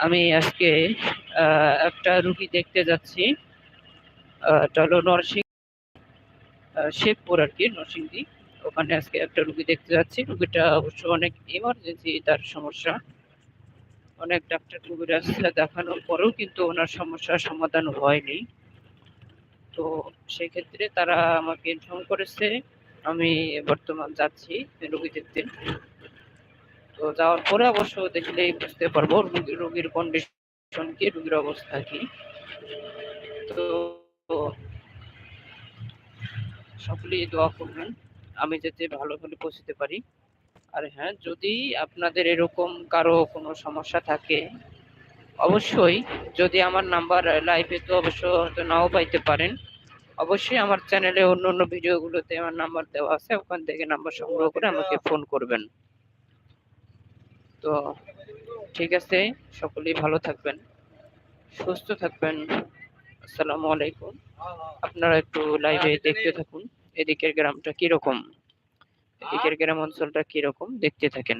আমি আজকে একটা রুগী দেখতে যাচ্ছি। এটা হলো নরসিং শেখপুর আর কি নরসিংদী ওখানে আজকে একটা রুগী দেখতে যাচ্ছি। রুগীটা অবশ্য অনেক ইমার্জেন্সি তার সমস্যা। অনেক ডাক্তার কবিরাজ দেখানোর পরেও কিন্তু ওনার সমস্যার সমাধান হয়নি। তো সেক্ষেত্রে তারা আমাকে ইনফর্ম করেছে। আমি বর্তমান যাচ্ছি রুগী দেখতে। তো যাওয়ার পরে অবশ্য দেখলেই বুঝতে পারব রুগী রুগীর কন্ডিশন কি, রুগীর অবস্থা কি। তো সকলেই দোয়া করবেন, আমি যাতে ভালো ভালো পৌঁছতে পারি। আর হ্যাঁ যদি আপনাদের এরকম কারও কোনো সমস্যা থাকে, অবশ্যই যদি আমার নাম্বার লাইভে তো অবশ্য হয়তো নাও পাইতে পারেন, অবশ্যই আমার চ্যানেলে অন্য অন্য ভিডিওগুলোতে আমার নাম্বার দেওয়া আছে, ওখান থেকে নাম্বার সংগ্রহ করে আমাকে ফোন করবেন। তো ঠিক আছে, সকলেই ভালো থাকবেন, সুস্থ থাকবেন, আসসালামু আলাইকুম। আপনারা একটু লাইভে দেখতে থাকুন, এদিকের গ্রামটা কীরকম? এদিকের গ্রাম অঞ্চলটা কীরকম? দেখতে থাকেন।